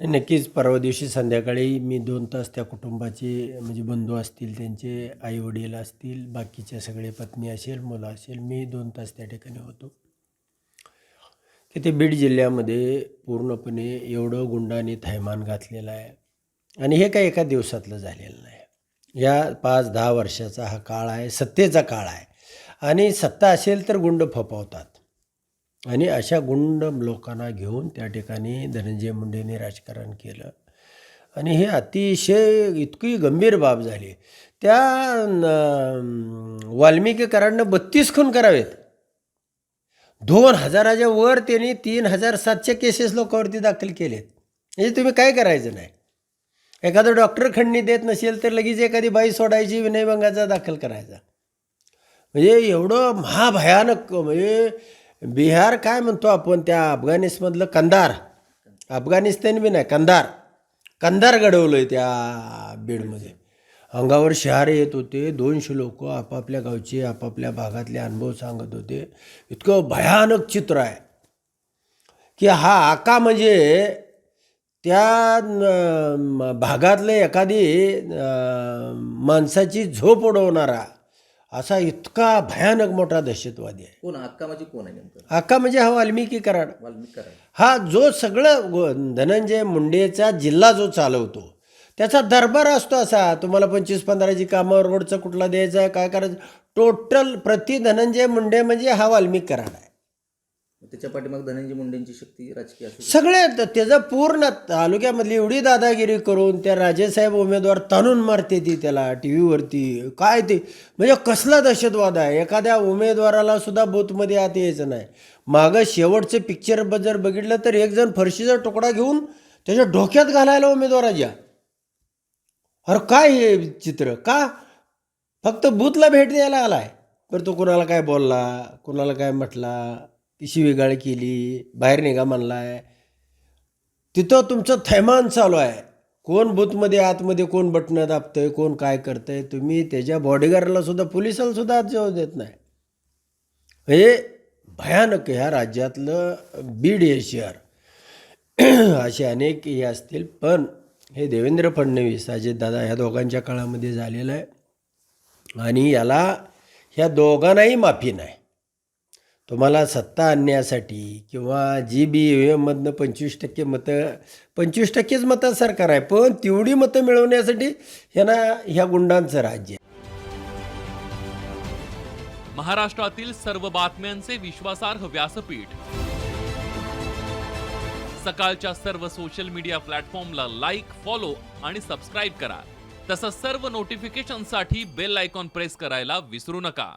नक्कीच परवा दिवशी संध्याकाळी मी दोन तास त्या कुटुंबाचे म्हणजे बंधू असतील त्यांचे आई वडील असतील बाकीचे सगळे पत्नी असेल मुलं असेल मी दोन तास त्या ठिकाणी होतो. की ते बीड जिल्ह्यामध्ये पूर्णपणे एवढं गुंडाने थैमान घातलेलं आहे. आणि हे काही एका दिवसातलं झालेलं नाही. या पाच दहा वर्षाचा हा काळ आहे सत्तेचा काळ आहे. आणि सत्ता असेल तर गुंड फपवतात आणि अशा गुंड लोकांना घेऊन त्या ठिकाणी धनंजय मुंडेने राजकारण केलं. आणि हे अतिशय इतकी गंभीर बाब झाली. त्या वाल्मिकीकरांना बत्तीस खून करावेत. दोन हजाराच्या वर त्यांनी तीन हजार सातशे केसेस लोकांवरती दाखल केलेत. म्हणजे तुम्ही काय करायचं नाही? एखादं डॉक्टर खंडणी देत नसेल तर लगेच एखादी बाई सोडायची विनयभंगाचा दाखल करायचा. म्हणजे एवढं महाभयानक म्हणजे बिहार काय म्हणतो आपण त्या अफगाणिस्तानमधलं? कंदार अफगाणिस्तान बी नाही कंदार कंदार घडवलं आहे त्या बीडमध्ये. अंगावर शहारे येत होते दोनशे लोक आपापल्या गावचे आपापल्या भागातले अनुभव सांगत होते. इतकं भयानक चित्र आहे. की हा आका म्हणजे त्या भागातले एखादी माणसाची झोप उडवणारा असा इतका भयानक मोठा दहशतवादी आहे. कोण? हक्का म्हणजे कोण आहे नेमकं? आका म्हणजे हा वाल्मिकी कराड वाल्मिक कराड हा जो सगळं गो- धनंजय मुंडेचा जिल्हा जो चालवतो त्याचा दरबार असतो असा. तुम्हाला पंचवीस पंधराची कामं रोडचं कुठला द्यायचं आहे काय करायचं? टोटल प्रति धनंजय मुंडे म्हणजे हा वाल्मिक कराड आहे. त्याच्या पाठीमाग धनंजय मुंडेंची शक्ती राजकीय असू शकते. सगळे त्याचं पूर्ण तालुक्यामधली एवढी दादागिरी करून त्या राजेसाहेब उमेदवार ताणून मारते ती त्याला टी व्हीवरती काय ते? म्हणजे कसला दहशतवाद आहे? एखाद्या उमेदवाराला सुद्धा बूथमध्ये आत यायचं नाही. मागं शेवटचे पिक्चर जर बघितलं तर एक जण फरशीचा तुकडा घेऊन त्याच्या डोक्यात घालायला उमेदवाराच्या अरे काय हे चित्र? का? फक्त बूथला भेट द्यायला आलाय. बरं तो कुणाला काय बोलला? कुणाला काय म्हटला? पिशी शिवीगाळ केली बाहेर निघा म्हणलाय. तिथं तुमचं थैमान चालू आहे. कोण बूथमध्ये आतमध्ये कोण बटणं दाबतंय कोण काय करतंय तुम्ही त्याच्या बॉडीगार्डला सुद्धा पोलिसाला सुद्धा आत जाऊ देत नाही. हे भयानक ह्या राज्यातलं बीड हे शहर. असे अनेक हे असतील. पण हे देवेंद्र फडणवीस अजितदादा ह्या दोघांच्या काळामध्ये झालेलं आहे. आणि याला ह्या दोघांनाही माफी नाही. तुम्हाला सत्ता आणण्यासाठी किंवा जी बी यू एममधनं पंचवीस टक्के मतं पंचवीस टक्केच मतं सरकार आहे पण तेवढी मतं मिळवण्यासाठी ह्यांना ह्या गुंडांचं राज्य आहे. महाराष्ट्रातील सर्व बातम्यांचे विश्वासार्ह व्यासपीठ. सकाळच्या सर्व सोशल मीडिया प्लॅटफॉर्मला लाईक फॉलो आणि सबस्क्राईब करा. तसंच सर्व नोटिफिकेशनसाठी बेल आयकॉन प्रेस करायला विसरू नका.